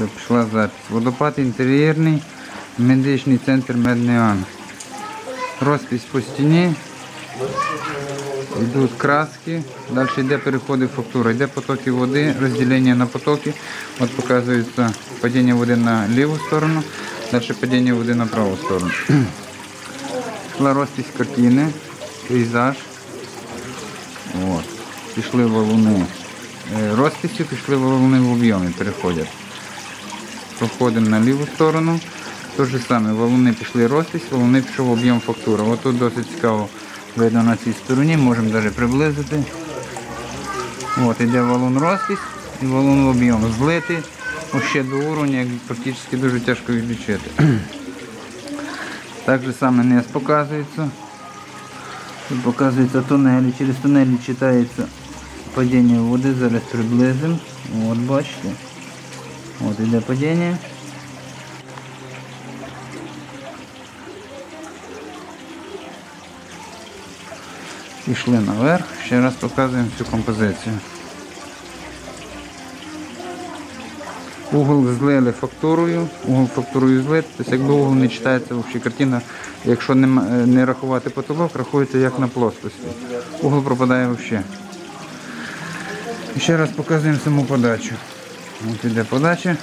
Все, пішла запись. Водопад інтер'єрний, медичний центр Медний Ан. Розпись по стіні. Йдуть краски, далі йде переходи фактура, йде потоки води, розділення на потоки. От показується падіння води на ліву сторону, далі падіння води на праву сторону. Пішла розпись картини, пейзаж. От. Пішли валуни е, розписі, пішли валуни в об'ємі, переходять. Проходимо на ліву сторону. Те ж саме, валуни пішли розпись, валуни пішов об'єм фактура. Ось тут досить цікаво видно на цій стороні, можемо навіть приблизити. От, іде валун розпись і валун об'єм. Злитий ще до уровня, як практично дуже тяжко відлічити. Так же саме низ показується. Тут показується тунелі. Через тунелі читається падіння води. Зараз приблизимо. От бачите. От іде падіння. Пішли наверх. Ще раз показуємо всю композицію. Угол злили фактурою, угол фактурою злит, тобто якби угол не читається взагалі картина, якщо не, не рахувати потолок, рахується як на плоскості. Угол пропадає взагалі. Ще раз показуємо саму подачу. От іде подача,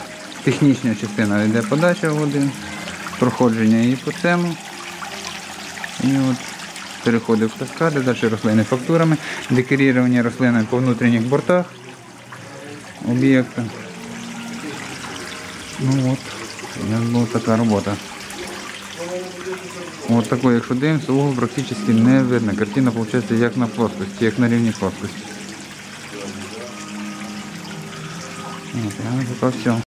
технічна частина йде подача води, проходження її по цьому. І от переходи в каскади, далі рослини фактурами, декорірування рослини по внутрішніх бортах об'єкта. Ну от, у нас була така робота. От такой, якщо дивимося, угол практично не видно. Картина виходить як на плоскості, як на рівні плоскості. От, я поки все.